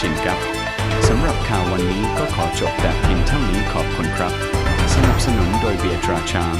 จริงครับสำหรับข่าววันนี้ก็ขอจบแต่เพียงเท่านี้ขอบคุณครับ สนับสนุนโดยเบียร์ตราชาม